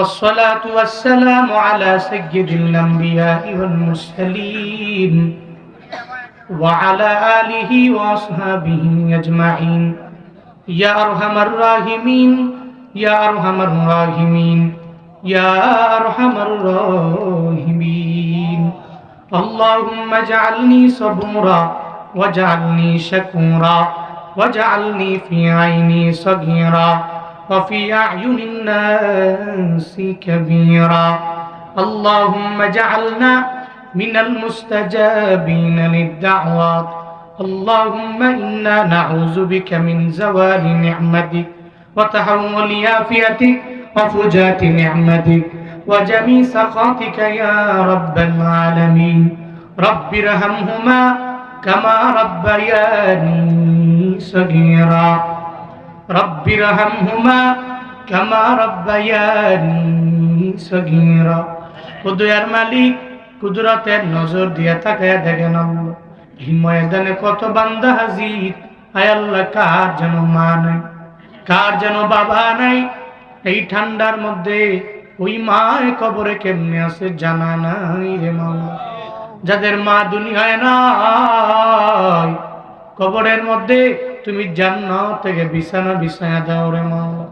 والصلاة والسلام على سيد الأنبياء والمرسلين وعلى آله وأصحابه أجمعين. يا أرحم الراحمين يا أرحم الراحمين يا أرحم الراحمين. اللهم اجعلني صبورا واجعلني شكورا واجعلني في عيني صغيرا. وفي أعين الناس كبيرا. اللهم اجعلنا من المستجابين للدعوات. اللهم إنا نعوذ بك من زوال نعمتك وتحول عافيتك وفجاة نعمتك وجميع سخطك يا رب العالمين. رب ارحمهما كما ربياني صغيرا. রব্বির হামহুমা কামা রব্বায়ানি সগীরা। কুদুয়ার মালিক, কুদরতের নজর দিয়া তাকায় দেখেন ময়দানে কত বান্দা হাজির। আয় আল্লাহ, কার যেন মা নাই, কার যেন বাবা নাই? এই ঠান্ডার মধ্যে ওই মায় কবরে কেমনে আছে জানা নাই রে মামা যাদের মা দুনিয়ায় না কবরের মধ্যে তুমি জান্নাত থেকে বিছানা বিছায়া দাও রে মাওলা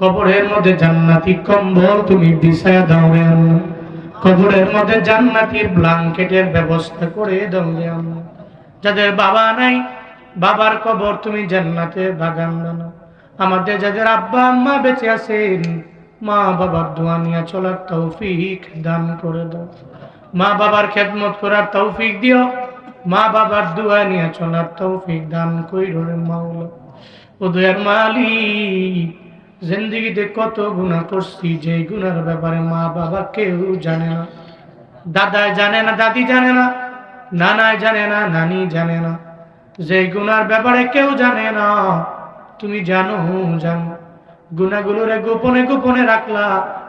কবরের মধ্যে জান্নাতি কম্বল তুমি বিছায়া দাও রে আল্লাহ কবরের মধ্যে জান্নাতির ব্ল্যাঙ্কেটের ব্যবস্থা করে দাও রে আল্লাহ যাদের বাবা নাই, বাবার কবর তুমি জান্নাতে বাগান বানাও। আমাদের যাদের আব্বা আম্মা বেঁচে আছেন, মা বাবার দোয়া নিয়ে চলার তৌফিক দান করে দাও। মা বাবার খেদমত করার তৌফিক দিও। মা বাবার দোয়া নিয়ে চলার তৌফিক দান কইর মাওলা। ও দয়ার মালিক, জিন্দগিতে কত গুনাহ করছি, যে গুনার ব্যাপারে মা বাবা কেউ জানে না। দাদা জানে না, দাদি জানে না নানা জানে না, নানি জানে না। যে গুনার ব্যাপারে কেউ জানে না, তুমি জানো জানো। গুনাগুলোরে গোপনে গোপনে রাখলা,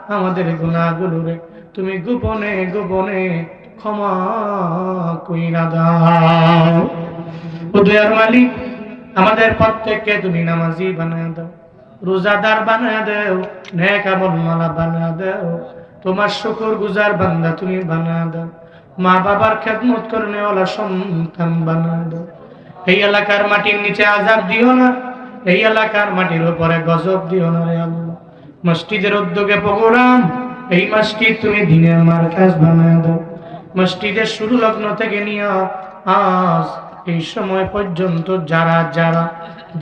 আমাদের গুনাগুলোরে তুমি গোপনে গোপনে আমাদের প্রত্যেককে তুমি নামাজি বানায় দাও, রোজাদার বানায় দেও দেও, তোমার শুকর গুজার বান্দা তুমি বানায় দাও, মা বাবার খেদমত করনে ওলা সন্তান বানায় দাও। এই এলাকার মাটির নিচে আজাব দিও না, এই এলাকার মাটির উপরে গজব দিও না রে আল্লাহ। মসজিদের উদ্যোগে প্রোগ্রাম, এই মসজিদ তুমি দিনের মার্কাজ বানায় দাও। মসজিদের শুরু লগ্ন থেকে নিয়ে আজ এই সময় পর্যন্ত যারা যারা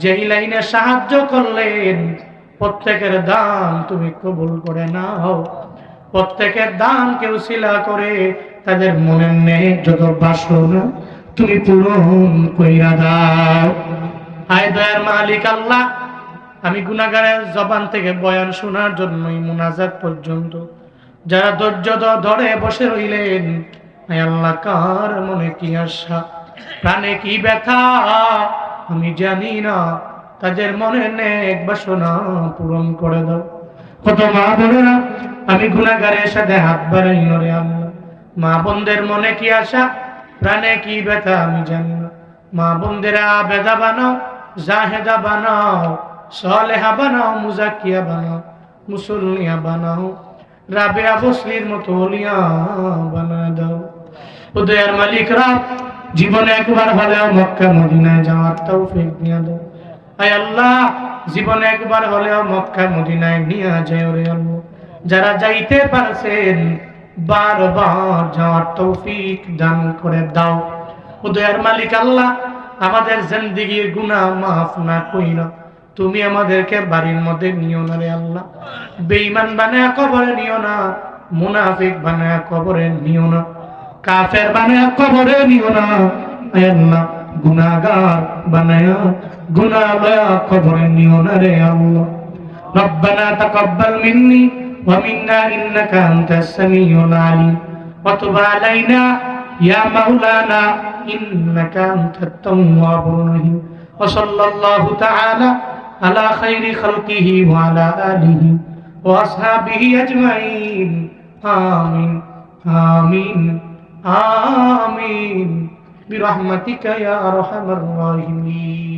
যেই লাইনে সাহায্য করলেন, প্রত্যেকের দান তুমি কবুল করে নাও। প্রত্যেকের দান কেউ শিলা করে, তাদের মনের নেই যত বাসনা তুমি পূরণ কইরা দাও। আয় দয়ার মালিক আল্লাহ, আমি গুনাগারের জবান থেকে বয়ান শোনার জন্যই মোনাজাত পর্যন্ত যারা ধৈর্য ধরে বসে রইলেন আল্লাহ, কার মনে কি আশা? প্রাণে কি ব্যথা? আমি জানি না। তাদের মনে নেক বাসনা পূরণ করে দাও। কত মা বোনেরা, আমি গুনাগারের সাথে হাত বাড়াই নরে আল্লাহ। মা বোনদের মনে কি আশা? প্রাণে কি ব্যথা? আমি জানি না। মা বোনদেরা বেদা বানাও, জাহেদা বানাও, সলেহা বানাও মুজাকিয়া বানাও, মুসল্লিয়া বানাও, রাবেয়া বসলির মতো অলিয়া উদয়ার মালিকরা, জীবনে একবার হলেও মক্কা, মদিনায় যাওয়ার তৌফিক দিয়ে দাও আয় আল্লাহ, জীবনে একবার হলেও মক্কা, মদিনায় নিয়ে যায় রে আল্লাহ। যারা যাইতে পারছেন, বারবার যাওয়ার তৌফিক দান করে দাও। উদয়ার মালিক আল্লাহ, আমাদের জিন্দিগির গুনাহ মাফ না কইরা তুমি আমাদেরকে বাড়ির মধ্যে নিও না রে আল্লাহ। বেঈমান বানায়া কবরে নিও না, মুনাফিক বানায়া কবরে নিও না। কাফের বানায়া কবরে নিও না আয় আল্লাহ গুনাহগার বানায়া গুনাহগার কবরে নিও না রে আল্লাহ ربنا تقبل مني ومنا إنك أنت السميع العليم وتب علينا يا مولانا إنك أنت التواب الرحيم وصلى الله تعالى على خير خلقه وعلى آله وأصحابه أجمعين آمين آمين آمين برحمتك يا أرحم الراحمين